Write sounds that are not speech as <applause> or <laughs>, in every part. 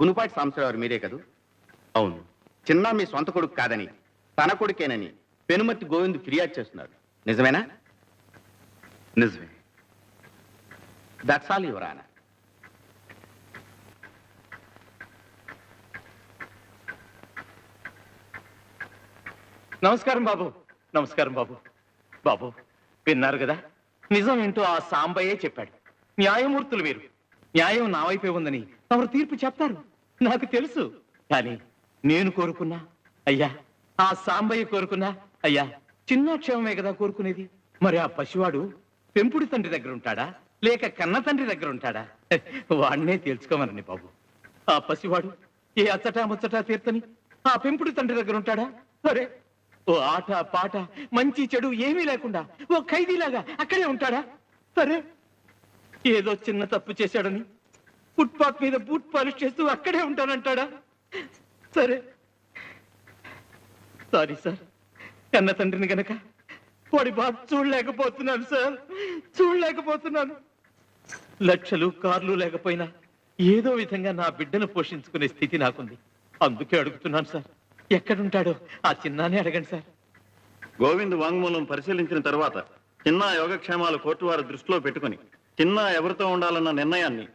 గునుపాటి సాంబశివరావు మీరే కదూ? అవును. చిన్న మీ సొంత కొడుకు కాదని తన కొడుకేనని పెనుమతి గోవింద్ ఫిర్యాదు చేస్తున్నాడు నిజమేనా? నిజమే. దట్స్ ఆల్ యువర్ ఆనర్ నమస్కారం బాబు. నమస్కారం బాబు. బాబు విన్నారు కదా? నిజం ఏంటో ఆ సాంబయ్యే చెప్పాడు. న్యాయమూర్తులు వీరు. న్యాయం నా వైపే ఉందని తమరు తీర్పు చెప్తారు. నాకు తెలుసు. కానీ నేను కోరుకున్నా అయ్యా. ఆ సాంబయ్య కోరుకున్నా అయ్యా. చిన్న క్షేమమే కదా కోరుకునేది. మరి ఆ పసివాడు పెంపుడు తండ్రి దగ్గర ఉంటాడా? లేక కన్న తండ్రి దగ్గర ఉంటాడా? <laughs> వాడినే తెలుసుకోమనండి బాబు. ఆ పసివాడు ఏ అచ్చటా ముచ్చటా తీర్తని? ఆ పెంపుడు తండ్రి దగ్గర ఉంటాడా? సరే ఓ ఆట పాట మంచి చెడు ఏమీ లేకుండా ఓ ఖైదీలాగా అక్కడే ఉంటాడా? సరే ఏదో చిన్న తప్పు చేశాడని ఫుట్పాత్ మీద బూట్ పాలిష్ చేస్తూ అక్కడే ఉంటానంటాడా? సరే. Sorry sir. కన్న తండ్రిని గనక వాడి బాధ చూడలేకపోతున్నాను సార్. చూడలేకపోతున్నాను. లక్షలు కార్లు లేకపోయినా ఏదో విధంగా నా బిడ్డను పోషించుకునే స్థితి నాకుంది. అందుకే అడుగుతున్నాను సార్. ఎక్కడుంటాడో ఆ చిన్నానే అడగండి సార్. గోవింద్ వాంగ్మూలం పరిశీలించిన తర్వాత చిన్న యోగక్షేమాలు కోర్టు వారి దృష్టిలో పెట్టుకుని చిన్న ఎవరితో ఉండాలన్న నిర్ణయాన్ని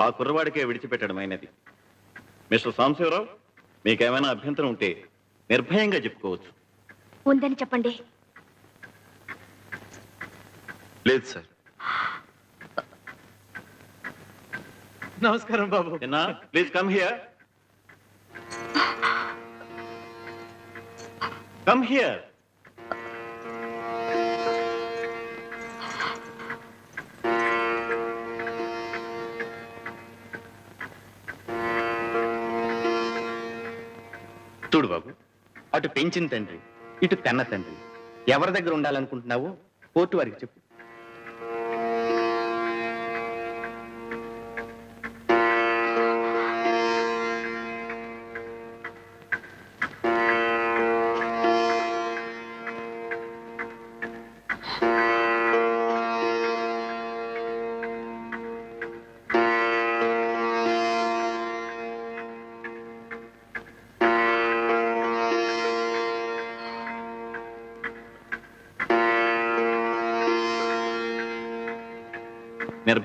ఆ కుర్రవాడికే విడిచిపెట్టడమైనది మిస్టర్ సాంబశివరావు మీకేమైనా అభ్యంతరం ఉంటే నిర్భయంగా చెప్పుకోవచ్చు. ఉందని చెప్పండి. లేదు సార్. నమస్కారం బాబు. Please come here. Come here. చూడు బాబు అటు పెంచిన తండ్రి ఇటు కన్న తండ్రి. ఎవరి దగ్గర ఉండాలనుకుంటున్నావో కోర్టు వారికి చెప్పు.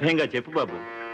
నిర్భయంగా చెప్పు బాబు బాబు.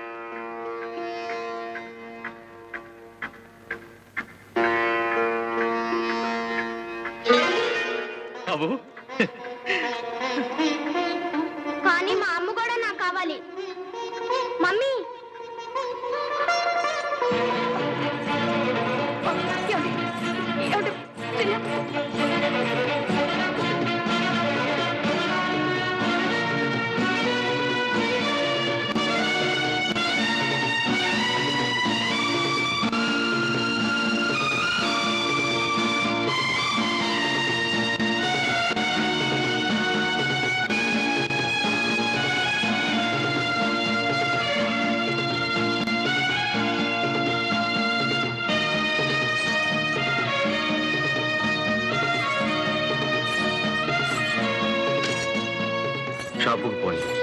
షాపుకు పోండి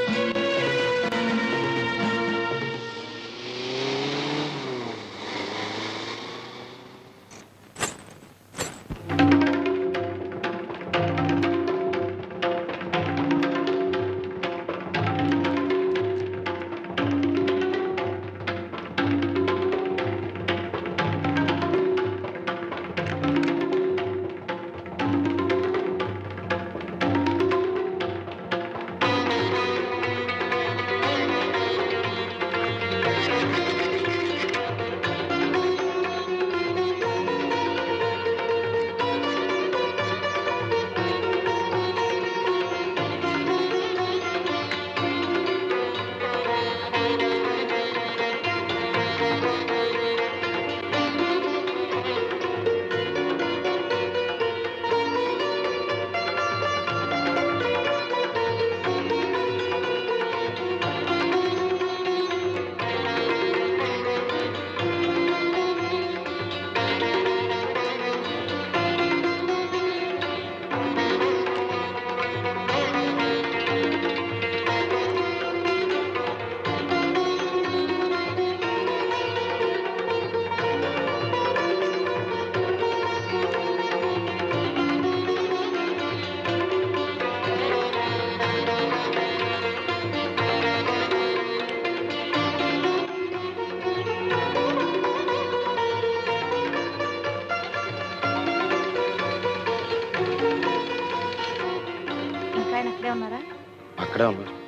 అక్కడే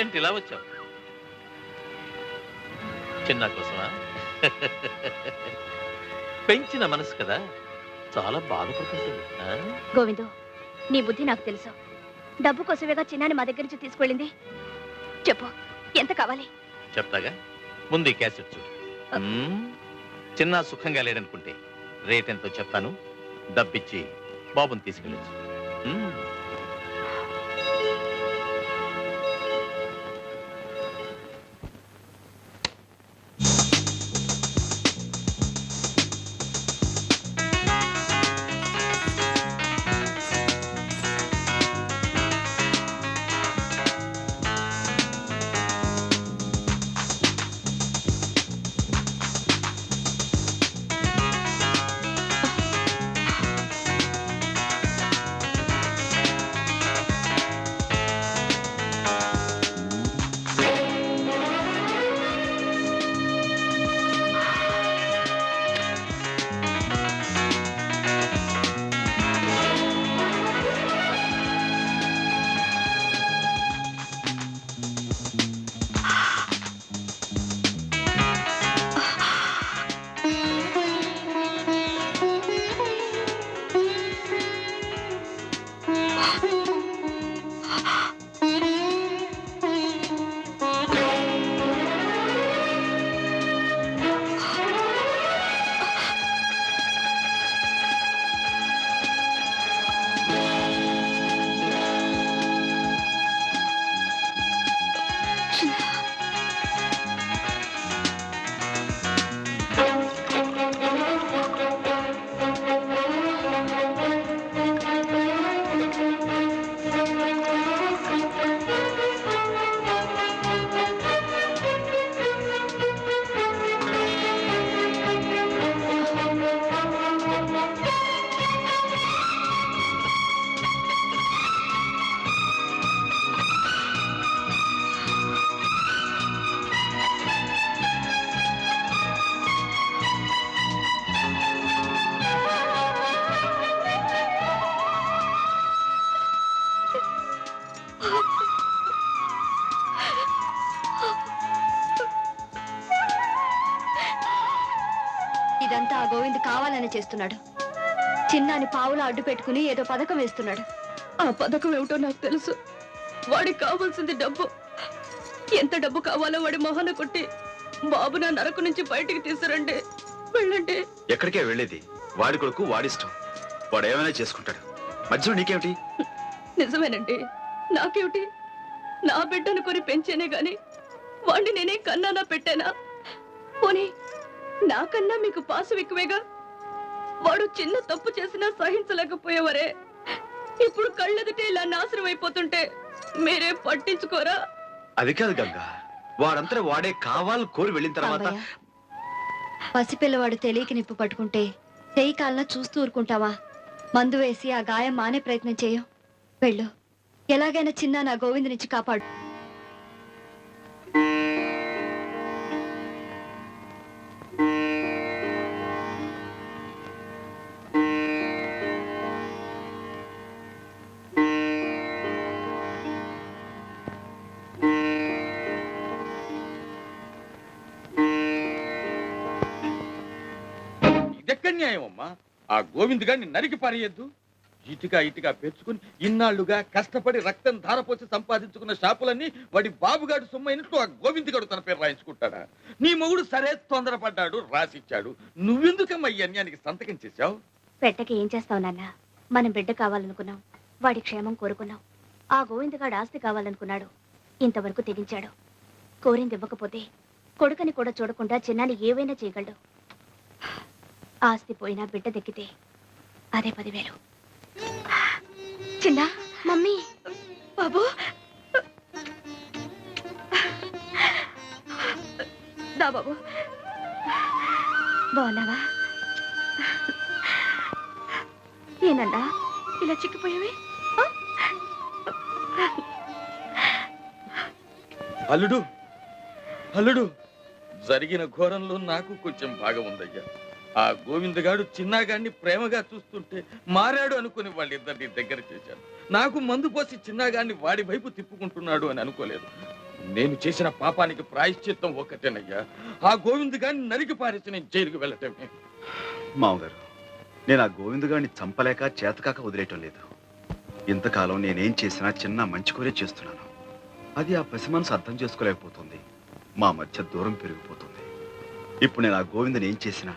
ఏంటి ఇలా వచ్చావు? చిన్న కోసమా? పెంచిన మనసు కదా చాలా బాధపడుతుంటుంది ఆ? గోవిందు నీ బుద్ధి నాకు తెలుసు. డబ్బు కోసమేగా చిన్నాని మా దగ్గర నుంచి తీసుకెళ్ళింది చెప్పు ఎంత కావాలి? చెప్తాగా? ముందు ఈ క్యాసెట్ చూడు. మ్మ్. చిన్న సుఖంగా లేడనుకుంటే రేట్ ఎంతో చెప్తాను. డబ్బిచ్చి బాబుని తీసుకెళ్ళచ్చు. ఇదంతా ఆ గోవింద్ కావాలని చేస్తున్నాడు. చిన్నాని పావులా అడ్డు పెట్టుకుని ఏదో పథకం వేస్తున్నాడు. ఆ పథకం ఏమిటో నాకు తెలుసు. వాడికి కావాల్సింది డబ్బు. ఎంత డబ్బు కావాలో వాడి మొహన కొట్టి బాబు నా నరకు నుంచి బయటికి తీసుకురండి. వెళ్ళండి. ఎక్కడికే వెళ్ళేది? వాడి కొడుకు వాడిష్టం వాడు ఏమైనా చేసుకుంటాడు. మధ్యలో నీకేమిటి? నిజమేనండి. నాకేమిటి? నా బిడ్డను కొని పెంచేనే గాని వాడిని నేనే కన్నానా పెట్టానా? పోనీ నాకన్నా మీకు పాసు ఎక్కువేగా? వాడు చిన్న తప్పు చేసినా సహించలేకపోయేవరే. ఇప్పుడు కళ్ళెదుటే ఇలా నాశనం అయిపోతుంటే మీరే పట్టించుకోరా? అది కాదు గంగా. వాడంతా వాడే కావాలని కోరి వెళ్ళిన తర్వాత పసిపిల్లవాడు తెలియక నిప్పు పట్టుకుంటే చెయ్యి కాలన చూస్తూ ఊరుకుంటావా? మందు వేసి ఆ గాయం మానే ప్రయత్నం చేయం. వెళ్ళు. ఎలాగైనా చిన్న నా గోవింద్ నుంచి కాపాడు. ఇదెక్కడ న్యాయం అమ్మా ఆ గోవింద్ గారిని నరికి పారేయద్దు. ఇటుగా ఇటుగా పెంచుకుని ఇన్నాళ్ళుగా కష్టపడి రక్తం ధారపోసి సంపాదించుకున్న షాపులన్నీ వాడి బాబుగాడు సొమ్మైనట్టు ఆ గోవింద్ గారు తన పేరు రాయించుకుంటాడా? నీ మొగుడు సరే తొందరపడ్డాడు రాసిచ్చాడు. నువ్వెందుకమ్మా ఈ అన్యానికి సంతకం చేశావు? పెట్టకి ఏం చేస్తావు నాన్న? మనం బిడ్డ కావాలనుకున్నాం. వాడి క్షేమం కోరుకున్నాం. ఆ గోవిందగాడు ఆస్తి కావాలనుకున్నాడు. ఇంతవరకు తెగించాడు కోరింది ఇవ్వకపోతే కొడుకని కూడా చూడకుండా చిన్నాన్ని ఏవైనా చేయగలడు. ఆస్తి పోయినా బిడ్డ దక్కితే అదే పదివేలు. చిన్న మమ్మీ. బాబు. దా బాబు. బాగున్నావా ఏనన్నా ఇలా చిక్కిపోయావే? అల్లుడు అల్లుడు. జరిగిన ఘోరంలో నాకు కొంచెం భాగం ఉందయ్యా. ఆ గోవిందగాడు చిన్నగాడిని ప్రేమగా చూస్తుంటే మారాడు అనుకుని వాళ్ళిద్దరిని దగ్గర చేశాను. నాకు మందు పోసి చిన్నాగాడిని వాడి వైపు తిప్పుకుంటున్నాడు అని అనుకోలేదు. నేను చేసిన పాపానికి ప్రాయశ్చిత్తం ఒక్కటేనయ్యా. ఆ గోవిందగాడిని నరికి పారేసి నేను జైలుకి వెళ్ళటమే. మామగారు నేను ఆ గోవింద్ గారిని చంపలేక చేతకాక వదిలేయటం లేదు. ఇంతకాలం నేనేం చేసినా చిన్న మంచి కోరే చేస్తున్నాను. అది ఆ పసి మనసు అర్థం చేసుకోలేకపోతుంది. మా మధ్య దూరం పెరిగిపోతుంది. ఇప్పుడు నేను ఆ గోవిందని ఏం చేసినా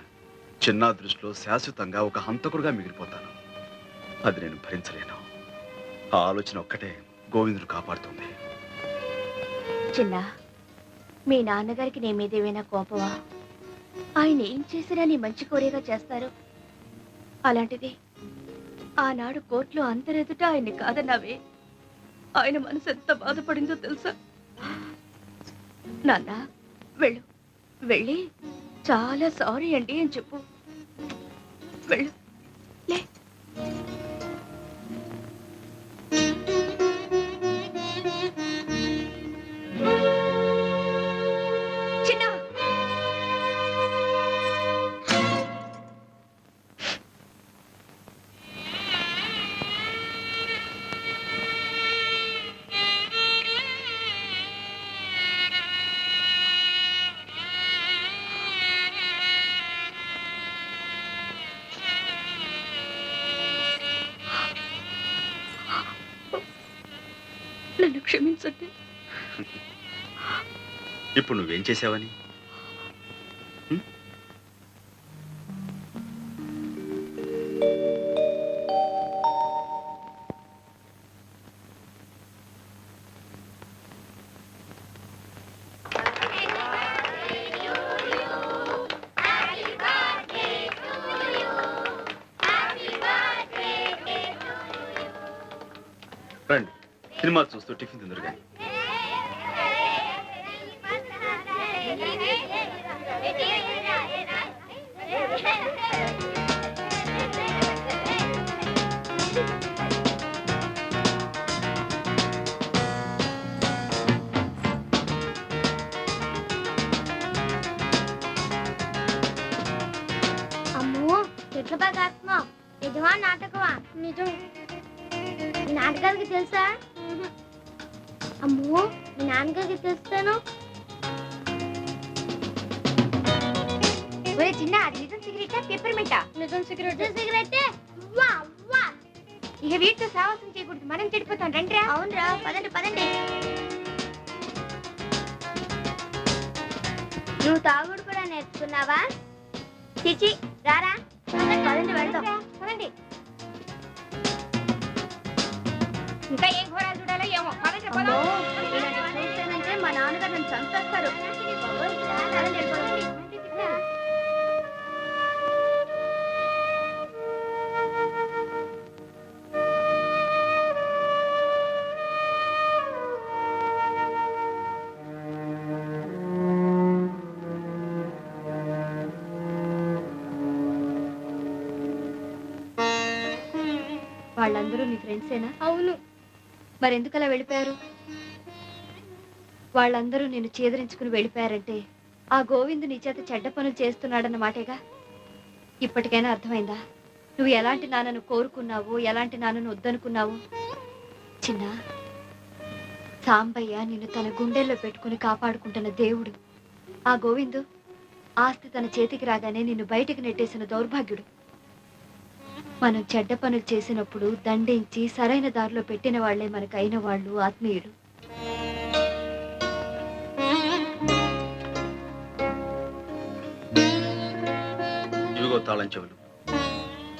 చిన్న దృష్టిలో శాశ్వతంగా ఒక హంతకుడుగా మిగిలిపోతాను. అది నేను భరించలేను. ఆ ఆలోచన ఒక్కటే గోవిందుడు కాపాడుతుంది. చిన్న మీ నాన్నగారికి నీ మీద ఏమైనా కోపమా? ఆయన ఏం చేసినా నీ మంచి కోరేగా చేస్తారు. అలాంటిది ఆనాడు కోర్టులో అందరెదుట ఆయన్ని కాదన్నావే? ఆయన మనసు ఎంత బాధపడిందో తెలుసా? నాన్న వెళ్ళు. వెళ్ళి చాలా సారీ అండి అని చెప్పు. వెళ్ళు ఇప్పుడు నువ్వేం చేసావని? రండి సినిమా చూస్తూ టిఫిన్ ఆడుతున్నావు నిజమా నాటకమా? నిజం. నాటకాలకి తెలుసా? అమ్మో మీ నాన్నగారికి తెలుస్తాను. ఒరే చిన్న అది నిజం సిగరెటా పెప్పర్మెంటా నిజం సిగరెట్. సిగరెట్? వా వా. ఇక వీటితో సావాసం చేయకూడదు. మనం చెడిపోతాం. రండి అవునరా. పదండి పదండి. నువ్వు తాగుడు కూడా నేర్చుకున్నావా? చిచి రారా. ఇంకా ఏం ఘోరాలు చూడాలో ఏమో. పదండి చూస్తేనంటే మా నాన్నగారు నన్ను చంపేస్తారు. ఫ్రెండ్సేనా అవును. మరెందుకలా వెళ్ళిపోయారు? వాళ్ళందరూ నేను చేదరించుకుని వెళ్ళిపోయారంటే ఆ గోవిందు నీ చేత చెడ్డ పనులు చేస్తున్నాడన్న మాటేగా? ఇప్పటికైనా అర్థమైందా? నువ్వు ఎలాంటి నాన్నను కోరుకున్నావు ఎలాంటి నాన్నను వద్దనుకున్నావు? చిన్న సాంబయ్య నిన్ను తన గుండెల్లో పెట్టుకుని కాపాడుకుంటున్న దేవుడు. ఆ గోవిందు ఆస్తి తన చేతికి రాగానే నిన్ను బయటికి నెట్టేసిన దౌర్భాగ్యుడు. మనం చెడ్డ పనులు చేసినప్పుడు దండించి సరైన దారిలో పెట్టిన వాళ్ళే మనకు అయిన వాళ్ళు ఆత్మీయులు. ఇవిగో తాళం చెవులు.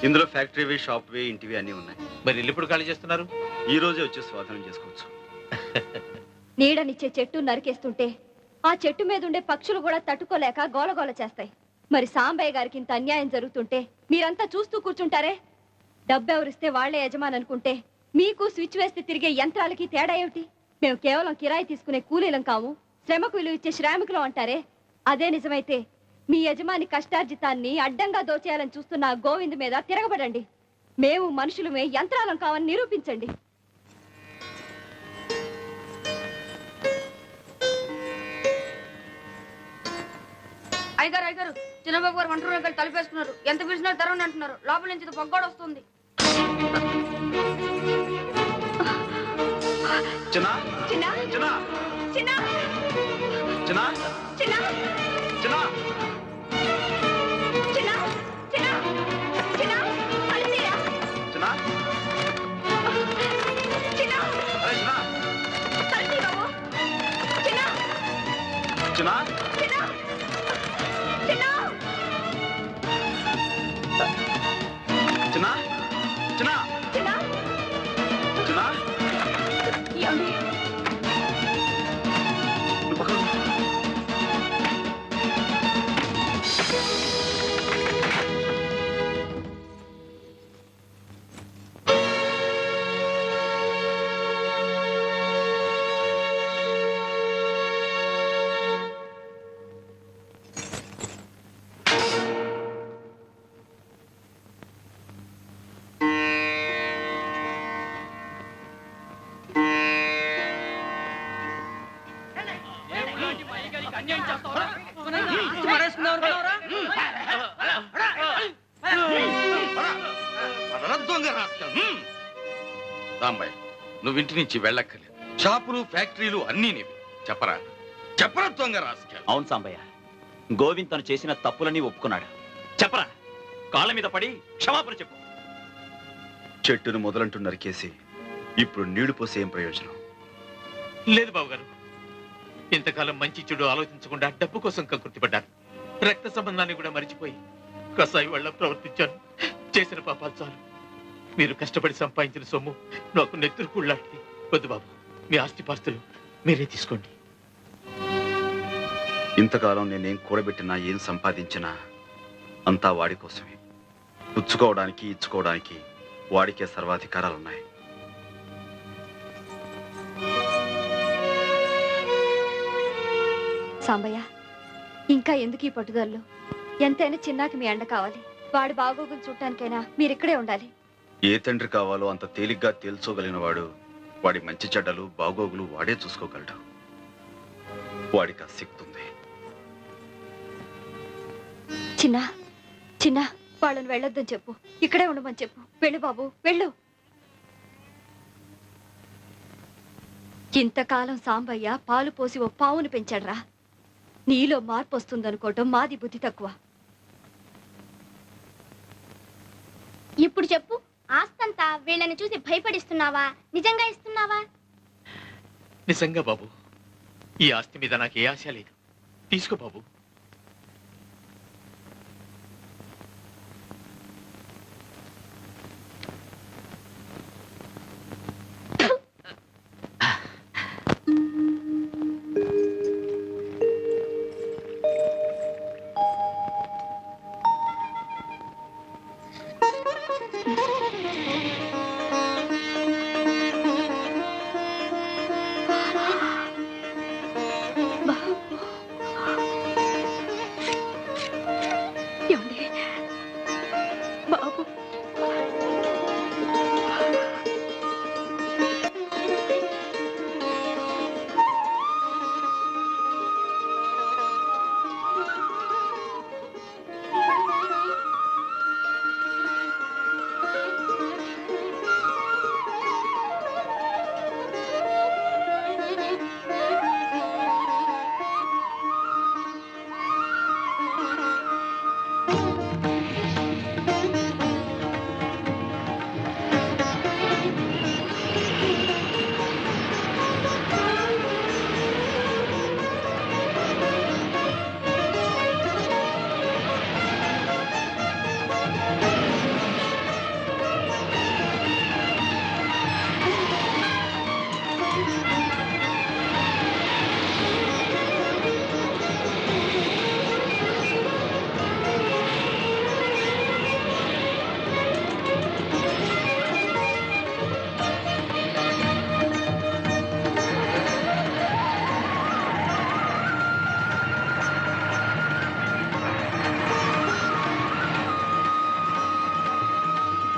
ఇందులో ఫ్యాక్టరీవి షాప్వి ఇంటివి అన్నీ ఉన్నాయి. మరి ఇల్లు ఇప్పుడు ఖాళీ చేస్తున్నారు? ఈ రోజే వచ్చి స్వాధీనం చేసుకోవచ్చు. <laughs> నీడనిచ్చే చెట్టు నరికేస్తుంటే ఆ చెట్టు మీద ఉండే పక్షులు కూడా తట్టుకోలేక గోలగోల చేస్తాయి. మరి సాంబయ్య గారికి ఇంత అన్యాయం జరుగుతుంటే మీరంతా చూస్తూ కూర్చుంటారే? డబ్బెవరిస్తే వాళ్ళే యజమాని అనుకుంటే మీకు స్విచ్ వేస్తే తిరిగే యంత్రాలకి తేడా ఏమిటి? మేము కేవలం కిరాయి తీసుకునే కూలీలం కాము. శ్రమకు విలువ ఇచ్చే శ్రామికులం అంటారే? అదే నిజమైతే మీ యజమాని కష్టార్జితాన్ని అడ్డంగా దోచేయాలని చూస్తున్న గోవింద్ మీద తిరగబడండి. మేము మనుషులమే యంత్రాలం కావని నిరూపించండి. అయ్యగారు అయ్యగారు చిన్నబాబు గారు వంట రూపాయలు తలుపేసుకున్నారు ఎంత పిలిచినా తెరవని అంటున్నారు. లోపల నుంచి పొగ్గోడు వస్తుంది. <laughs> चना? ఇంటి నుంచి వెళ్ళక్కర్లేదు. షాపులు ఫ్యాక్టరీలు అన్నీ నీవి. చెప్పరా? చెప్పరా దొంగ. అవును సాంబయ్య. గోవింద్ తను చేసిన తప్పులని ఒప్పుకున్నాడు. చెప్పరా? కాళ్ళ మీద పడి క్షమాపణ చెప్పు. చెట్టును మొదలంటూ నరికేసి ఇప్పుడు నీళ్ళు పోసి ఏం ప్రయోజనం? లేదు బావగారు. ఇంతకాలం మంచి చెడు ఆలోచించకుండా డబ్బు కోసం కకృతిపడ్డాను రక్త సంబంధాన్ని కూడా మరిచిపోయి కసాయి వాళ్ళ ప్రవర్తించాను. చేసిన పాపాలు చాలు. మీరు కష్టపడి సంపాదించిన సొమ్ము నాకు నెత్తురు కూళ్ళాంటిది వద్దు బాబు మీ ఆస్తిపాస్తులు మీరే తీసుకోండి. ఇంతకాలం నేనేం కూడబెట్టినా ఏం సంపాదించినా అంతా వాడి కోసమే. పుచ్చుకోవడానికి ఇచ్చుకోవడానికి వాడికే సర్వాధికారాలున్నాయి. సాంబయ్య ఇంకా ఎందుకు ఈ పట్టుదలలో? ఎంతైనా చిన్నాకి మీ అండ కావాలి. వాడి బాగోగులు చూడటానికైనా మీరిక్కడే ఉండాలి. ఏ తండ్రి కావాలో అంత తేలిగ్గా తేల్చోగలిగిన వాడు వాడి మంచి చెడ్డలు బాగోగులు వాడే చూసుకోగలడు. వాడికి ఆ శక్తి ఉంది. చిన్న చిన్న వాళ్ళని వెళ్ళొద్దని చెప్పు. ఇక్కడే ఉండమని చెప్పు. వెళ్ళు బాబు వెళ్ళు. ఇంతకాలం సాంబయ్య పాలు పోసి ఓ పావును పెంచాడ్రా. నీలో మార్పు వస్తుందనుకోవటం మాది బుద్ధి తక్కువ. ఇప్పుడు చెప్పు. ఆస్తంతా వీళ్ళని చూసి భయపడిస్తున్నావా? నిజంగా ఇస్తున్నావా? నిజంగా బాబు ఈ ఆస్తి మీద నాకు ఏ ఆశ లేదు. తీసుకో బాబు.